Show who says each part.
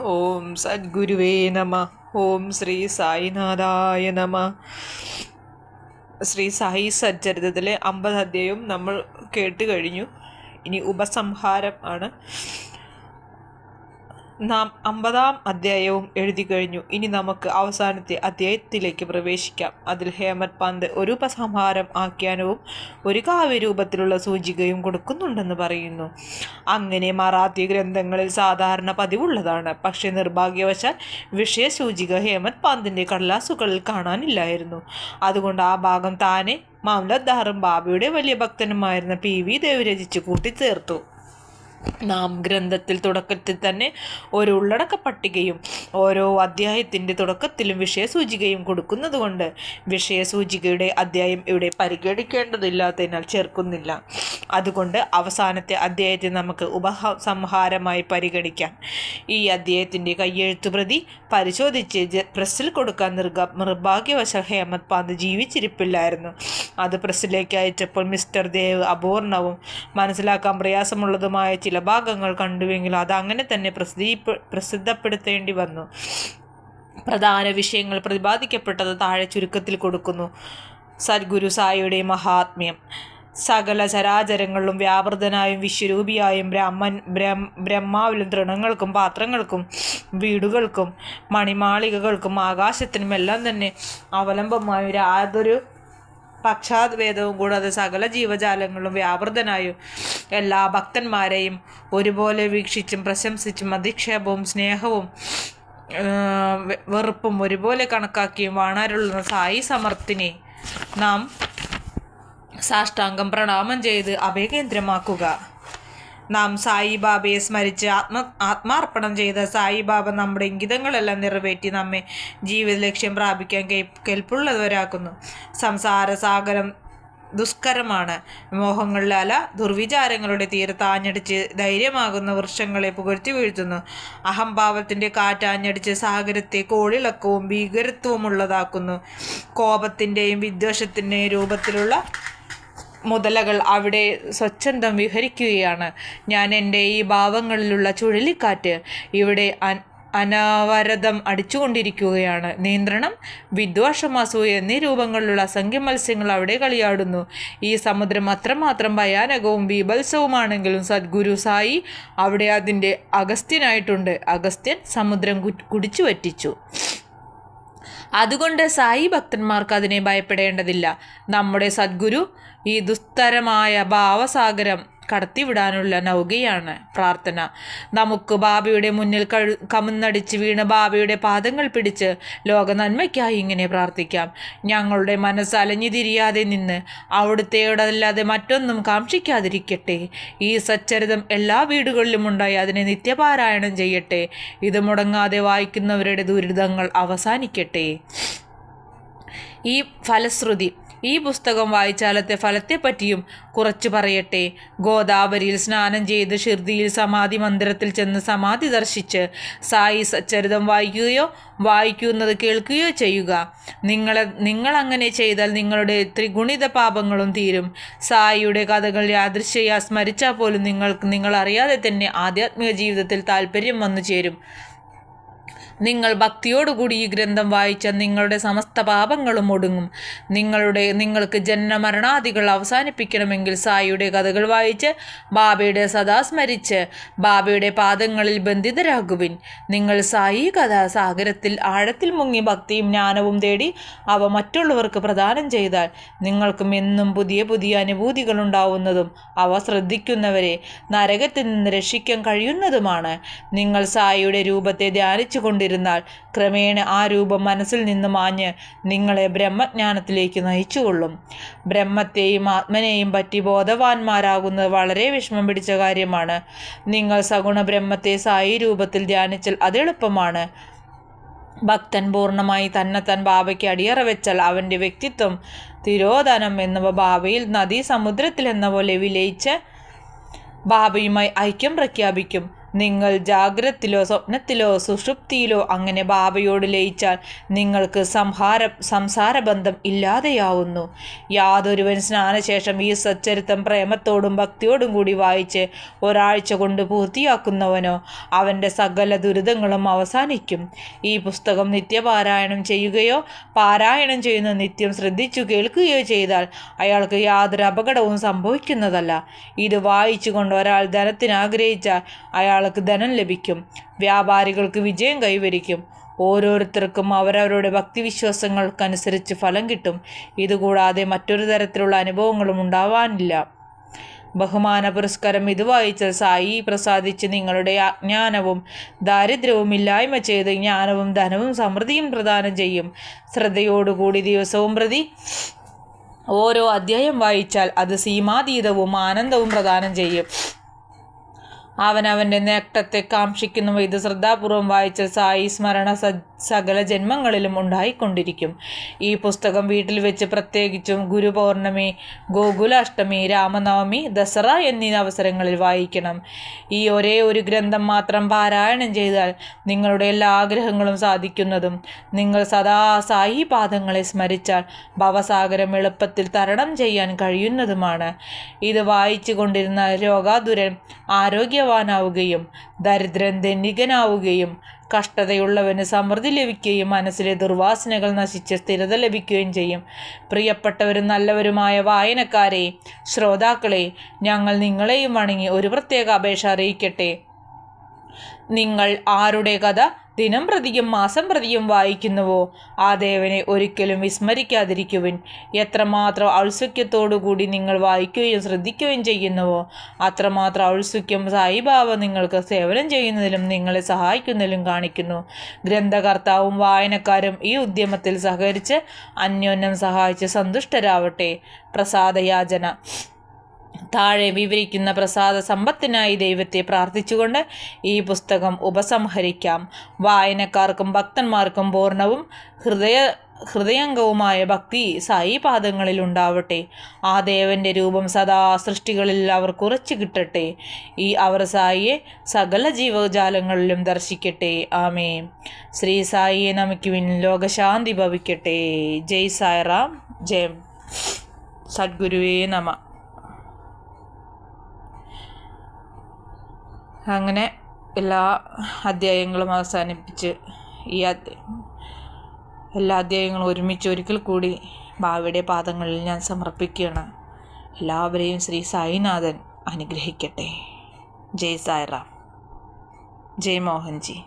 Speaker 1: ഓം സദ്ഗുരുവേ നമ. ഓം ശ്രീ സായിനാഥായ നമ. ശ്രീ സായി സച്ചരിതത്തിലെ അമ്പത് അധ്യായവും നമ്മൾ കേട്ട് കഴിഞ്ഞു. ഇനി ഉപസംഹാരം ആണ്. നാം അമ്പതാം അധ്യായവും എഴുതി കഴിഞ്ഞു. ഇനി നമുക്ക് അവസാനത്തെ അധ്യായത്തിലേക്ക് പ്രവേശിക്കാം. അതിൽ ഹേമത് പന്ത് ഒരു ഉപസംഹാരം ആഖ്യാനവും ഒരു കാവ്യരൂപത്തിലുള്ള സൂചികയും കൊടുക്കുന്നുണ്ടെന്ന് പറയുന്നു. അങ്ങനെ മറാത്തി ഗ്രന്ഥങ്ങളിൽ സാധാരണ പതിവുള്ളതാണ്. പക്ഷേ നിർഭാഗ്യവശാൽ വിഷയസൂചിക ഹേമത് പന്തിന്റെ കടലാസുകളിൽ കാണാനില്ലായിരുന്നു. അതുകൊണ്ട് ആ ഭാഗം താനെ മാംലദ്ദാറും ബാബയുടെ വലിയ ഭക്തനുമായിരുന്ന പി വി ദേവ് രചിച്ച് കൂട്ടിച്ചേർത്തു. നാം ഗ്രന്ഥത്തിൽ തുടക്കത്തിൽ തന്നെ ഒരു ഉള്ളടക്ക പട്ടികയും ഓരോ അധ്യായത്തിന്റെ തുടക്കത്തിലും വിഷയസൂചികയും കൊടുക്കുന്നതുകൊണ്ട് വിഷയസൂചികയുടെ അധ്യായം ഇവിടെ പരിഗണിക്കേണ്ടതില്ലാത്തതിനാൽ ചേർക്കുന്നില്ല. അതുകൊണ്ട് അവസാനത്തെ അധ്യായത്തെ നമുക്ക് ഉപസംഹാരമായി പരിഗണിക്കാം. ഈ അധ്യായത്തിന്റെ കയ്യെഴുത്തു പ്രതി പരിശോധിച്ച് പ്രസ്സിൽ കൊടുക്കാൻ നിർഗ നിർഭാഗ്യവശ ഹേമത് പാന്ത് ജീവിച്ചിരിപ്പില്ലായിരുന്നു. അത് പ്രസ്സിലേക്ക് അയച്ചപ്പോൾ മിസ്റ്റർ ദേവ് അപൂർണവും മനസ്സിലാക്കാൻ പ്രയാസമുള്ളതുമായ ചില ഭാഗങ്ങൾ കണ്ടുവെങ്കിലും അത് അങ്ങനെ തന്നെ പ്രസിദ്ധീ പ്രസിദ്ധപ്പെടുത്തേണ്ടി വന്നു. പ്രധാന വിഷയങ്ങൾ പ്രതിപാദിക്കപ്പെട്ടത് താഴെ ചുരുക്കത്തിൽ കൊടുക്കുന്നു. സദ്ഗുരു സായിയുടെ മഹാത്മ്യം. സകല ചരാചരങ്ങളിലും വ്യാപൃതനായും വിശ്വരൂപിയായും ബ്രഹ്മൻ ബ്രഹ്മ ബ്രഹ്മാവിലും തൃണങ്ങൾക്കും പാത്രങ്ങൾക്കും വീടുകൾക്കും മണിമാളികകൾക്കും ആകാശത്തിനും എല്ലാം തന്നെ അവലംബമായ യാതൊരു പക്ഷാഭേദവും കൂടാതെ സകല ജീവജാലങ്ങളും വ്യാപൃതനായും എല്ലാ ഭക്തന്മാരെയും ഒരുപോലെ വീക്ഷിച്ചും പ്രശംസിച്ചും അധിക്ഷേപവും സ്നേഹവും വെറുപ്പും ഒരുപോലെ കണക്കാക്കിയും വാണാരുള്ള സായി സമർത്ഥിനെ നാം സാഷ്ടാംഗം പ്രണാമം ചെയ്ത് അഭയകേന്ദ്രമാക്കുക. നാം സായിബാബയെ സ്മരിച്ച് ആത്മ ആത്മാർപ്പണം ചെയ്ത സായിബാബ നമ്മുടെ ഇംഗിതങ്ങളെല്ലാം നിറവേറ്റി നമ്മെ ജീവിത ലക്ഷ്യം പ്രാപിക്കാൻ കെൽപ്പുള്ളവരാക്കുന്നു. സംസാര സാഗരം ദുഷ്കരമാണ്. മോഹങ്ങളുടെ അല ദുർവിചാരങ്ങളുടെ തീരത്ത് ആഞ്ഞടിച്ച് ധൈര്യമാകുന്ന വൃക്ഷങ്ങളെ പുകഴ്ത്തി വീഴ്ത്തുന്നു. അഹംഭാവത്തിന്റെ കാറ്റാഞ്ഞടിച്ച് സാഗരത്തെ കോളിളക്കവും ഭീകരത്വവും ഉള്ളതാക്കുന്നു. കോപത്തിന്റെയും വിദ്വേഷത്തിന്റെയും രൂപത്തിലുള്ള മുതലകൾ അവിടെ സ്വച്ഛന്തം വിഹരിക്കുകയാണ്. ഞാൻ എന്റെ ഈ ഭാവങ്ങളിലുള്ള ചുഴലിക്കാറ്റ് ഇവിടെ അനാവരതം അടിച്ചുകൊണ്ടിരിക്കുകയാണ്. നിയന്ത്രണം വിദ്വാഷമാസു എന്നീ രൂപങ്ങളിലുള്ള അസംഖ്യ മത്സ്യങ്ങൾ അവിടെ കളിയാടുന്നു. ഈ സമുദ്രം അത്രമാത്രം ഭയാനകവും ബീഭത്സവുമാണെങ്കിലും സദ്ഗുരു സായി അവിടെ അതിന്റെ അഗസ്ത്യനായിട്ടുണ്ട്. അഗസ്ത്യൻ സമുദ്രം കുടിച്ചു വറ്റിച്ചു അതുകൊണ്ട് സായി ഭക്തന്മാർക്ക് അതിനെ ഭയപ്പെടേണ്ടതില്ല. നമ്മുടെ സദ്ഗുരു ഈ ദുസ്തരമായ ഭാവസാഗരം കടത്തിവിടാനുള്ള നൗകയാണ് പ്രാർത്ഥന. നമുക്ക് ബാബയുടെ മുന്നിൽ കഴു കമുന്നടിച്ച് വീണ് ബാബയുടെ പാദങ്ങൾ പിടിച്ച് ലോക നന്മയ്ക്കായി ഇങ്ങനെ പ്രാർത്ഥിക്കാം. ഞങ്ങളുടെ മനസ്സ് അലഞ്ഞു തിരിയാതെ നിന്ന് അവിടുത്തെയോടല്ലാതെ മറ്റൊന്നും കാക്ഷിക്കാതിരിക്കട്ടെ. ഈ സച്ചരിതം എല്ലാ വീടുകളിലും ഉണ്ടായി അതിനെ നിത്യപാരായണം ചെയ്യട്ടെ. ഇത് മുടങ്ങാതെ വായിക്കുന്നവരുടെ ദുരിതങ്ങൾ അവസാനിക്കട്ടെ. ഈ ഫലശ്രുതി ഈ പുസ്തകം വായിച്ചാലത്തെ ഫലത്തെപ്പറ്റിയും കുറച്ചു പറയട്ടെ. ഗോദാവരിയിൽ സ്നാനം ചെയ്ത് ഷിർദിയിൽ സമാധി മന്ദിരത്തിൽ ചെന്ന് സമാധി ദർശിച്ച് സായി സച്ചരിതം വായിക്കുകയോ വായിക്കുന്നത് കേൾക്കുകയോ ചെയ്യുക. നിങ്ങളെ നിങ്ങളങ്ങനെ ചെയ്താൽ നിങ്ങളുടെ ത്രിഗുണിത പാപങ്ങളും തീരും. സായിയുടെ കഥകൾ യാദൃശ്യയാ സ്മരിച്ചാൽ പോലും നിങ്ങൾക്ക് നിങ്ങൾ അറിയാതെ തന്നെ ആധ്യാത്മിക ജീവിതത്തിൽ താല്പര്യം വന്നു ചേരും. നിങ്ങൾ ഭക്തിയോടുകൂടി ഈ ഗ്രന്ഥം വായിച്ച നിങ്ങളുടെ സമസ്ത പാപങ്ങളും ഒടുങ്ങും. നിങ്ങളുടെ നിങ്ങൾക്ക് ജന്മമരണാദികൾ അവസാനിപ്പിക്കണമെങ്കിൽ സായിയുടെ കഥകൾ വായിച്ച് ബാബയുടെ സദാ സ്മരിച്ച് ബാബയുടെ പാദങ്ങളിൽ ബന്ധിതരാകുവിൻ. നിങ്ങൾ സായി കഥ സാഗരത്തിൽ ആഴത്തിൽ മുങ്ങി ഭക്തിയും ജ്ഞാനവും തേടി അവ മറ്റുള്ളവർക്ക് പ്രദാനം ചെയ്താൽ നിങ്ങൾക്കും എന്നും പുതിയ പുതിയ അനുഭൂതികൾ ഉണ്ടാവുന്നതും അവ ശ്രദ്ധിക്കുന്നവരെ നരകത്തിൽ നിന്ന് രക്ഷിക്കാൻ കഴിയുന്നതുമാണ്. നിങ്ങൾ സായിയുടെ രൂപത്തെ ധ്യാനിച്ചു കൊണ്ടിരുന്നാൽ ക്രമേണ ആ രൂപം മനസ്സിൽ നിന്ന് മാഞ്ഞ് നിങ്ങളെ ബ്രഹ്മജ്ഞാനത്തിലേക്ക് നയിച്ചുകൊള്ളും. ബ്രഹ്മത്തെയും ആത്മനെയും പറ്റി ബോധവാന്മാരാകുന്നത് വളരെ വിഷമം പിടിച്ച കാര്യമാണ്. നിങ്ങൾ സഗുണ ബ്രഹ്മത്തെ സായി രൂപത്തിൽ ധ്യാനിച്ചാൽ അത് എളുപ്പമാണ്. ഭക്തൻ പൂർണമായി തന്നെത്താൻ ബാബയ്ക്ക് അടിയറ വെച്ചാൽ അവന്റെ വ്യക്തിത്വം തിരോധനം എന്നിവ ബാബയിൽ നദീ സമുദ്രത്തിൽ എന്ന പോലെ വിലയിച്ച് ബാബയുമായി ഐക്യം പ്രഖ്യാപിക്കും. നിങ്ങൾ ജാഗ്രത്തിലോ സ്വപ്നത്തിലോ സുഷുപ്തിയിലോ അങ്ങനെ ബാബയോട് ലയിച്ചാൽ നിങ്ങൾക്ക് സംഹാര സംസാരബന്ധം ഇല്ലാതെയാവുന്നു. യാതൊരുവൻ സ്നാനശേഷം ഈ സച്ചരിത്രം പ്രേമത്തോടും ഭക്തിയോടും കൂടി വായിച്ച് ഒരാഴ്ച കൊണ്ട് പൂർത്തിയാക്കുന്നവനോ അവന്റെ സകല ദുരിതങ്ങളും അവസാനിക്കും. ഈ പുസ്തകം നിത്യപാരായണം ചെയ്യുകയോ പാരായണം ചെയ്യുന്ന നിത്യം ശ്രദ്ധിച്ചു കേൾക്കുകയോ ചെയ്താൽ അയാൾക്ക് യാതൊരു അപകടവും സംഭവിക്കുന്നതല്ല. ഇത് വായിച്ചുകൊണ്ട് ഒരാൾ ധനത്തിന് ആഗ്രഹിച്ചാൽ അയാൾക്ക് ധനം ലഭിക്കും വ്യാപാരികൾക്ക് വിജയം കൈവരിക്കും. ഓരോരുത്തർക്കും അവരവരുടെ ഭക്തിവിശ്വാസങ്ങൾക്കനുസരിച്ച് ഫലം കിട്ടും. ഇതുകൂടാതെ മറ്റൊരു തരത്തിലുള്ള അനുഭവങ്ങളും ഉണ്ടാവാനില്ല. ബഹുമാന പുരസ്കാരം ഇത് വായിച്ച സായി പ്രസാദിച്ച് നിങ്ങളുടെ അജ്ഞാനവും ദാരിദ്ര്യവും ഇല്ലായ്മ ചെയ്ത് ജ്ഞാനവും ധനവും സമൃദ്ധിയും പ്രദാനം ചെയ്യും. ശ്രദ്ധയോടുകൂടി ദിവസവും പ്രതി ഓരോ അധ്യായം വായിച്ചാൽ അത് സീമാതീതവും ആനന്ദവും പ്രദാനം ചെയ്യും. അവൻ അവന്റെ നേട്ടത്തെ കാക്ഷിക്കുന്നു. ഇത് ശ്രദ്ധാപൂർവം വായിച്ച സായി സ്മരണ സകല ജന്മങ്ങളിലും ഉണ്ടായിക്കൊണ്ടിരിക്കും. ഈ പുസ്തകം വീട്ടിൽ വെച്ച് പ്രത്യേകിച്ചും ഗുരു പൗർണമി ഗോകുലാഷ്ടമി രാമനവമി ദസറ എന്നീ അവസരങ്ങളിൽ വായിക്കണം. ഈ ഒരേ ഒരു ഗ്രന്ഥം മാത്രം പാരായണം ചെയ്താൽ നിങ്ങളുടെ എല്ലാ ആഗ്രഹങ്ങളും സാധിക്കുന്നതും. നിങ്ങൾ സദാ സായി പാദങ്ങളെ സ്മരിച്ചാൽ ഭവസാഗരം എളുപ്പത്തിൽ തരണം ചെയ്യാൻ കഴിയുന്നതുമാണ്. ഇത് വായിച്ചു കൊണ്ടിരുന്ന രോഗാതുരൻ ആരോഗ്യവാനാവുകയും ദരിദ്രൻ ധനികനാവുകയും കഷ്ടതയുള്ളവന് സമൃദ്ധി ലഭിക്കുകയും മനസ്സിലെ ദുർവാസനകൾ നശിച്ച് സ്ഥിരത ലഭിക്കുകയും ചെയ്യും. പ്രിയപ്പെട്ടവരും നല്ലവരുമായ വായനക്കാരെ ശ്രോതാക്കളെ ഞങ്ങൾ നിങ്ങളെയും വണങ്ങി ഒരു പ്രത്യേക അപേക്ഷ അറിയിക്കട്ടെ. നിങ്ങൾ ആരുടെ കഥ ദിനം പ്രതിയും മാസം പ്രതിയും വായിക്കുന്നുവോ? ആ ദേവനെ ഒരിക്കലും വിസ്മരിക്കാതിരിക്കുവിൻ. എത്രമാത്രം ഔത്സുക്യത്തോടുകൂടി നിങ്ങൾ വായിക്കുകയും ശ്രദ്ധിക്കുകയും ചെയ്യുന്നുവോ? അത്രമാത്രം ഔത്സുക്യം സായിബാബ നിങ്ങൾക്ക് സേവനം ചെയ്യുന്നതിലും നിങ്ങളെ സഹായിക്കുന്നതിലും കാണിക്കുന്നു. ഗ്രന്ഥകർത്താവും വായനക്കാരും ഈ ഉദ്യമത്തിൽ സഹകരിച്ച് അന്യോന്യം സഹായിച്ച് സന്തുഷ്ടരാവട്ടെ. പ്രസാദയാചന. താഴെ വിവരിക്കുന്ന പ്രസാദ സമ്പത്തിനായി ദൈവത്തെ പ്രാർത്ഥിച്ചുകൊണ്ട് ഈ പുസ്തകം ഉപസംഹരിക്കാം. വായനക്കാർക്കും ഭക്തന്മാർക്കും പൂർണവും ഹൃദയ ഹൃദയംഗവുമായ ഭക്തി സായി പാദങ്ങളിൽ ഉണ്ടാവട്ടെ. ആ ദേവന്റെ രൂപം സദാ സൃഷ്ടികളിൽ അവർ കുറച്ചു കിട്ടട്ടെ. ഈ അവർ സായിയെ സകല ജീവജാലങ്ങളിലും ദർശിക്കട്ടെ. ആമേ ശ്രീ സായിയെ നമിക്കുവിൻ ലോകശാന്തി ഭവിക്കട്ടെ. ജയ് സായറാം. ജയം. സദ്ഗുരുവേ നമ. അങ്ങനെ എല്ലാ അധ്യായങ്ങളും അവസാനിപ്പിച്ച് ഈ എല്ലാ അധ്യായങ്ങളും ഒരുമിച്ച് ഒരിക്കൽ കൂടി ഭാവിയുടെ പാദങ്ങളിൽ ഞാൻ സമർപ്പിക്കുകയാണ്. എല്ലാവരെയും ശ്രീ സായിനാഥൻ അനുഗ്രഹിക്കട്ടെ. ജയ് സായിറാം. ജയ് മോഹൻജി.